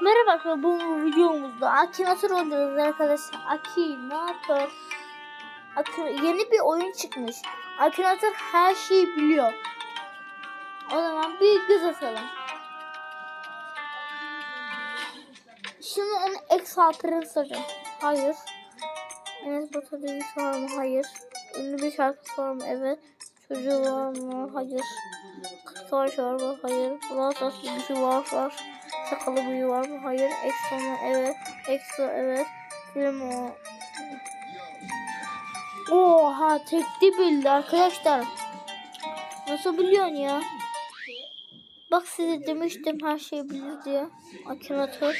Merhaba arkadaşlar bu videomuzda Akinator oynuyoruz arkadaşlar. Aki ne yapar? Aki, yeni bir oyun çıkmış. Akinator her şeyi biliyor. O zaman bir göz atalım. Şimdi onu Harper'ı soracağım. Hayır. Enes Batur'da bir var mı? Hayır. Ünlü bir şarkısı var mı? Evet. Çocuğu var mı? Hayır. Savaş var mı? Hayır. Brawl bir şey var var. Sakalı büyü var mı? Hayır. Ekstra mı? Evet. Ekstra evet. Film o. Oha tekli bildi arkadaşlar. Nasıl biliyorsun ya? Bak size demiştim her şeyi bilir diye. Akinator.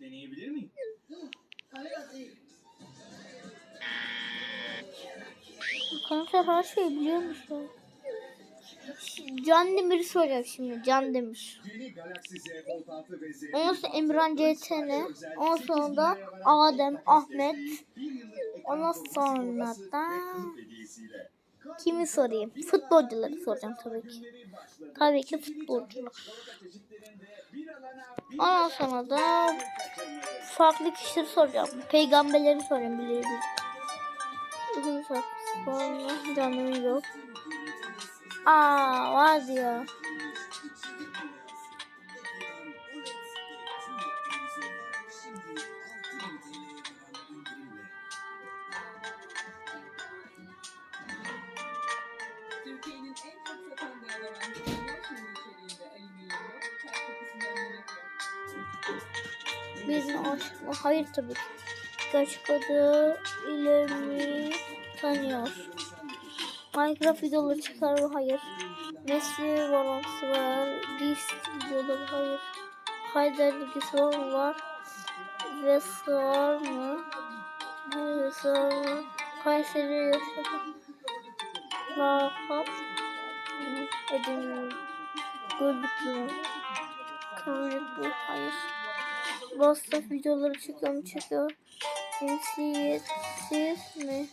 Deneyebilir miyim? Akinator her şeyi biliyormuş ya. Can Demir'i soracağım şimdi. Can Demir. Yeni Galaxy Z Fold 6 ve Z Ondan sonra Emran CTN. Ondan sonra da Adem, Ahmet. Ondan sonra da kimi sorayım? Futbolcuları soracağım tabii ki. Tabii ki futbolcular. Ondan sonra da farklı kişileri soracağım. Peygamberleri sorayım bilebilir. Uzun şarkısı? Canım yok. Aa yemek yok. Bizim aşk mı? Hayır tabii ki. Gerçek adı ilerimi tanıyor. Minecraft videoları çıkar mı? Hayır. Nesli bağlantısı var. Gift videoları hayır. Hayder bilgisi var mı? Var. Ve sığar mı? Ve sığar mı? Kayseri yaşadı. Lahap. Edin. Gördüklü. Kıvırcık bu. Hayır. WhatsApp videoları çekiyor mu çekiyor. Cinsiyetsiz mi?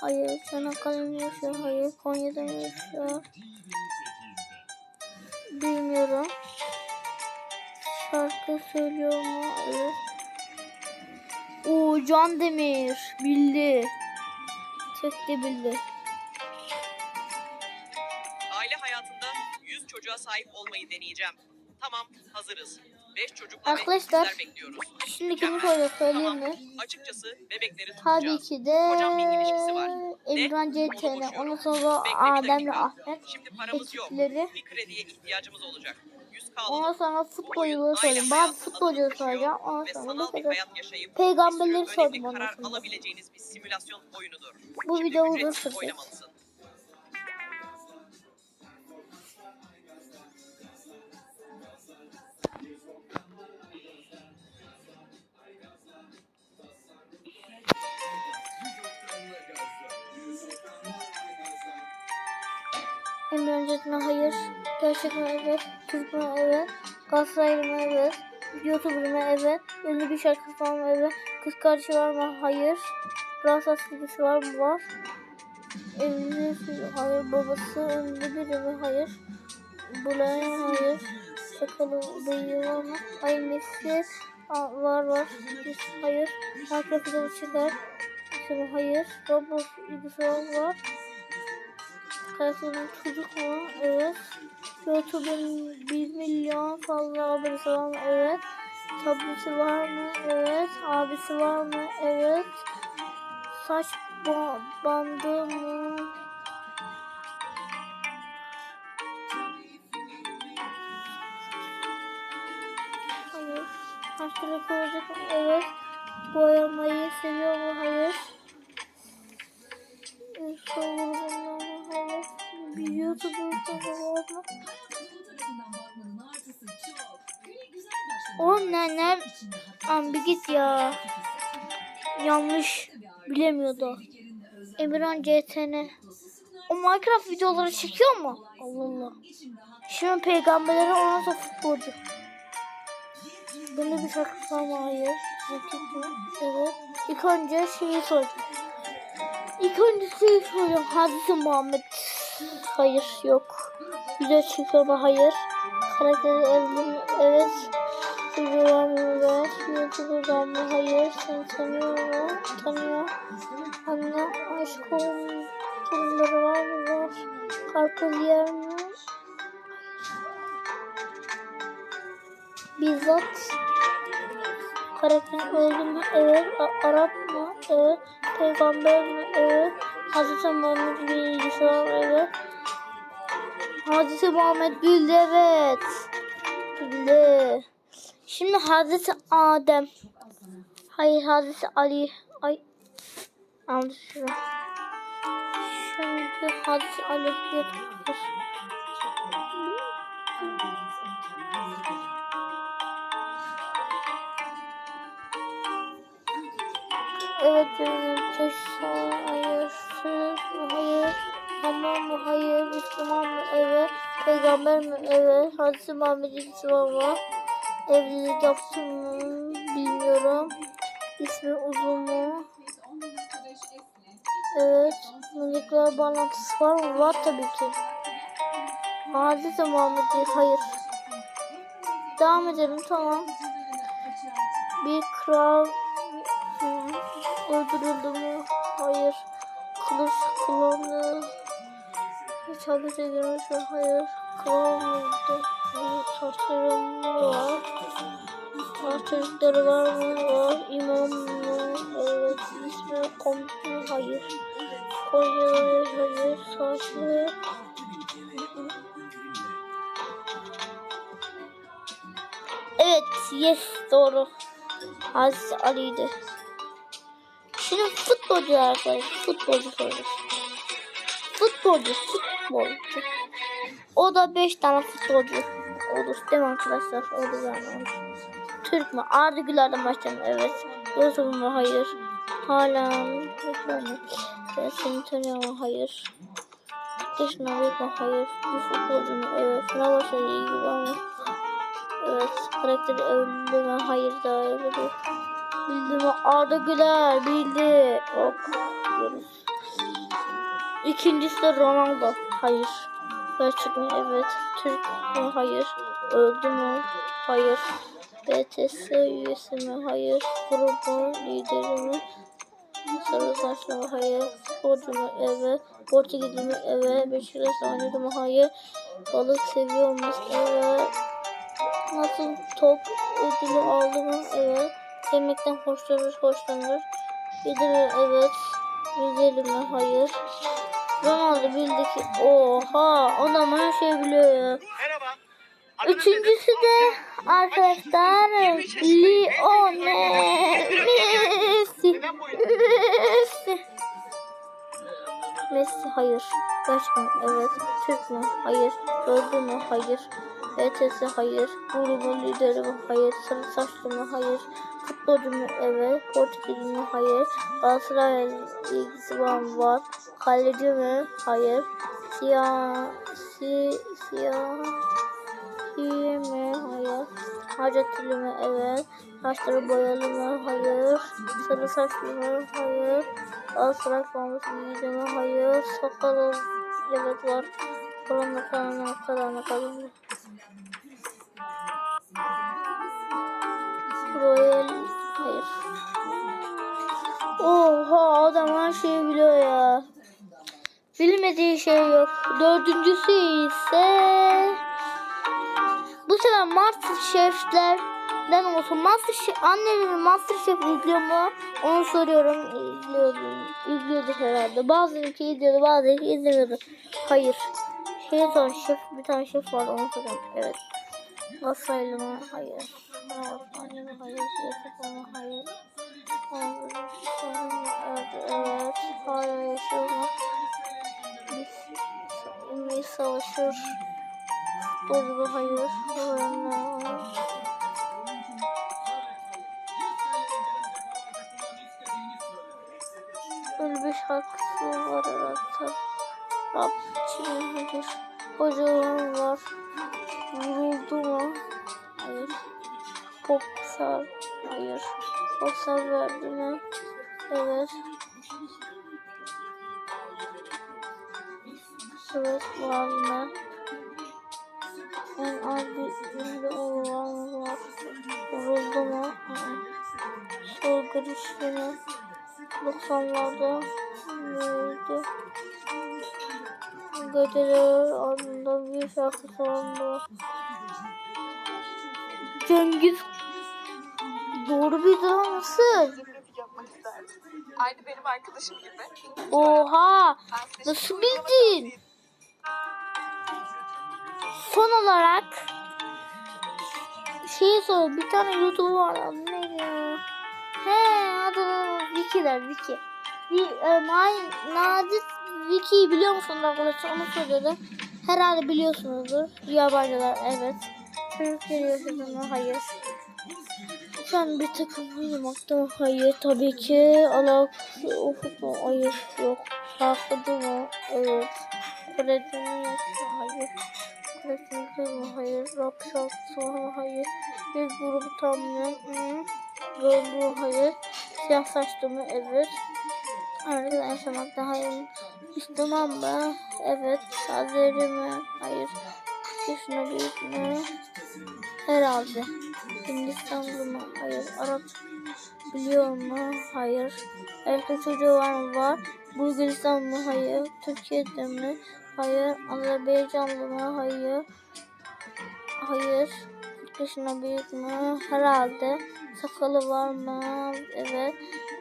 Hayır. Çanakkale'de mi yaşıyor? Hayır. Konya'da mı yaşıyor? Bilmiyorum. Şarkı söylüyor mu? Evet. Oo Can Demir. Bildi. Tek de bildi. Aile hayatında 100 çocuğa sahip olmayı deneyeceğim. Tamam, hazırız. 5 çocukla Arkadaşlar. Şimdi kimi soruyor söyleyeyim mi? Açıkçası bebekleri Tabii tutacağız. ki de. Emran CTN. Ondan sonra Adem'le. Ahmet. Şimdi paramız yok. ekipleri. Bir krediye ihtiyacımız olacak. 100 k Ondan sonra futbolcuları sorayım. Bazı futbolcuları soracağım. Ondan sonra bu bir kadar. Peygamberleri sordum ondan sonra. Bu video uzun sürecek. Öncetme hayır. Gerçek mi evet. Türk mü evet. Galatasaraylı mı evet. Youtuber mı evet. Ünlü bir şarkısı var mı evet. Kız kardeşi var mı hayır. Brawl bilgisi var mı var. Evli hayır. Babası ünlü biri mi hayır. Bulan hayır. Sakalı bıyığı var mı? Aa, var var. Hayır. Videosu çıkar. Hayır. Roblox ilgisi var var. Karakterin çocuk mu? Evet. YouTube'un 1 milyon fazla abonesi var mı? Evet. Tableti var mı? Evet. Abisi var mı? Evet. Saç ba- bandı mı? Hayır. Kıvırcık mı? Evet. Boyamayı seviyor mu? Hayır. Hayır. Bir YouTuber kanalı var mı? Bu tarafından bakmanın artısı çok. Güne güzel başlamak. O ne ne? Am bir git ya. Yanlış bilemiyordu. Emirhan CTN. O Minecraft videoları çekiyor mu? Allah Allah. Şimdi peygamberleri ondan sonra futbolcu. Böyle bir şarkı mı? Hayır. Evet. İlk önce şeyi soracağım. İlk önce şeyi soracağım. Hadise Muhammed. Hayır yok. Video çekiyor mu? Hayır. Karakteri öldüm. Evet. Çocuğu var mı? Evet. YouTuber'dan mı? Hayır. Seni tanıyor mu? Tanıyor. Anne aşk olun. Durumları var mı? Var. Karpuz yer mi? Bizzat karakter öldü mü? Evet. Arap mı? Evet. Peygamber mi? Evet. Hazreti Muhammed mı? Evet. Hazreti Muhammed bildi evet. Bildi. Şimdi Hazreti Adem. Hayır Hazreti Ali. Ay. Şurada. Şimdi Hazreti Ali yapıyoruz. Evet benim taşa tamam mı? Hayır, Müslüman mı? Evet, peygamber mi? Evet, Hazreti Muhammed İslam mı, evlilik yaptım mı? Bilmiyorum, ismi uzun mu, evet, müzikler bağlantısı var mı, var tabii ki, Hazreti Muhammed hayır, devam edelim tamam, bir kral Öldürüldü mü? Hayır. Kılıç kullandı. Hadis edilmiş mi? Hayır. Hayır. Saçları mı var? Mı? Var. İmam mı? Evet. İsmi komut mu? Hayır. Kolyeleri hayır. Saçlı. Evet. Yes. Doğru. Hazreti Ali'ydi. Şimdi futbolcu arkadaşlar. Futbolcu soruyoruz. Futbolcu, futbolcu. O da 5 tane futbolcu olur değil mi arkadaşlar? O da yani. Türk mü? Arda Güler'den başlayalım. Evet. Yusuf mu? Hayır. Haaland. Ben seni tanıyorum. Hayır. Yaşına büyük mü? Hayır. Bir futbolcu mu? Evet. Fenerbahçe ilgili var mı? Evet. Karakteri öldü mü? Hayır da öldü. Bildi mi? Arda Güler bildi. Ok. İkincisi de Ronaldo. Hayır. Gerçek mi? Evet. Türk mü? Hayır. Öldü mü? Hayır. BTS üyesi mi? Hayır. Grubun lideri mi? Sarı saçlı mı? Hayır. Sporcu mu? Evet. Portekizli mi? Evet. Beşiktaş'ta oynadı mı? Hayır. Balık seviyor musun? Evet. Nasıl top ödülü aldı mı? Evet. Yemekten hoşlanır, hoşlanır. Yedirir, evet. Yüzeli mi? Hayır. Ronaldo bildi ki, oha adam her şey biliyor Üçüncüsü de arkadaşlar Lionel Messi. Messi. Messi hayır. Gerçekten evet. Türk mü? Hayır. Öldü mü? Hayır. ETS hayır. Grubun lideri mi? Hayır. Sarı saçlı mı? Hayır. Futbolcu mu? Evet. Portekizli mi? Hayır. Galatasaray ilgisi var mı? Var. Kaleci mi? Hayır. Siyah. Si, siyah. İyi mi? Hayır. Hacetli mi? Evet. Saçları boyalı mı? Hayır. Sarı saçlı mı? Hayır. Galatasaray forması giydi mi? Hayır. Sakalı evet var. Korona korona korona korona. Royal hayır. Oha adam her şeyi biliyor ya. Bilmediği şey yok. Dördüncüsü ise bu sefer Masterchef'lerden olsun. Masterchef, annemin Masterchef izliyor mu? Onu soruyorum. İzliyordu. İzliyordu herhalde. Bazıları izliyordu, bazıları izlemiyordu. Hayır. Şey sor, şef, bir tane şef var onu soruyorum. Evet. Galatasaraylı mı? Hayır. Hayır. Yusuf mu? Hayır. Evet, evet. Hala yaşıyor mu? Ümit savaşır. Doğru hayır. Böyle bir şarkısı var herhalde. Rapçidir. Hocalar var. Vuruldu mu? Hayır. Pop sar. Hayır. Pop sar verdi mi? Evet. Evet var mı? En az bir günde olan var. Vuruldu mu? Sol girişleri 90'larda neydi? Geceler ardında bir şarkı sonunda Cengiz Doğru bir isterdim. Aynı benim arkadaşım gibi. Oha! Nasıl bildin? Son olarak şeyi sor. Bir tane YouTube var. Adı neydi ya? He adı Wiki'ler Wiki. Bir, e, Nadir Wiki'yi biliyor musunuz arkadaşlar? Onu soruyorum. Herhalde biliyorsunuzdur. Yabancılar evet. Yaşadığını hayır. Sen bir takım oynamakta hayır tabii ki. O futbol hayır yok. Şarkıcı mı? Evet. Korece mi hayır. Korece mi? Hayır. Rock şarkısı mı? Hayır. Bir grubu tanımıyorum. Hı. Gördüğü hayır. Siyah saçlı mı? Evet. Arkadaşlar yaşamakta hayır. Müslüman mı? Evet. Azeri mi? Hayır. Yaşına büyük mü? Herhalde. Hindistanlı mı? Hayır. Arap biliyor mu? Hayır. Erkek çocuğu var mı? Var. Bulgaristan mı? Hayır. Türkiye'de mi? Hayır. Azerbaycanlı mı? Hayır. Hayır. 40 yaşına büyük mü? Herhalde. Sakalı var mı? Evet.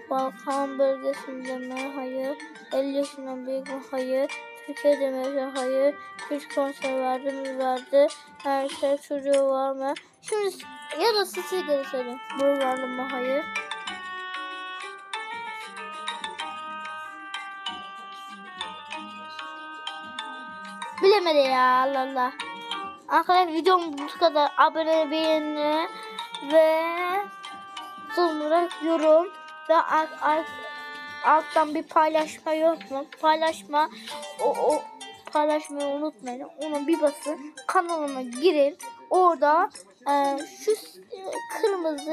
Balkan bölgesinde mi? Hayır. 50 yaşına büyük mü? Hayır. Türkiye'de mi? Hayır. Hiç konser verdi mi? Verdi. Erkek çocuğu var mı? Şimdi ya da göre söyleyeyim. Bulgarlı mı? Hayır. Bilemedi ya Allah Allah. Arkadaşlar videom bu kadar. Abone beğeni ve son olarak yorum ve alt, alt, alttan bir paylaşma yok mu? Paylaşma o, o paylaşmayı unutmayın. Ona bir basın. Kanalıma girin. Orada e, şu kırmızı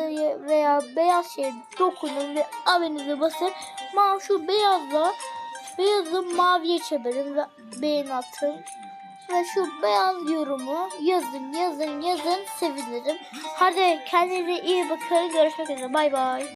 veya beyaz şeye dokunun ve abonenize basın. Ma şu beyazla beyazı maviye çevirin ve beğeni atın. Ve şu beyaz yorumu yazın yazın yazın sevinirim. Hadi kendinize iyi bakın. Görüşmek üzere. Bay bay.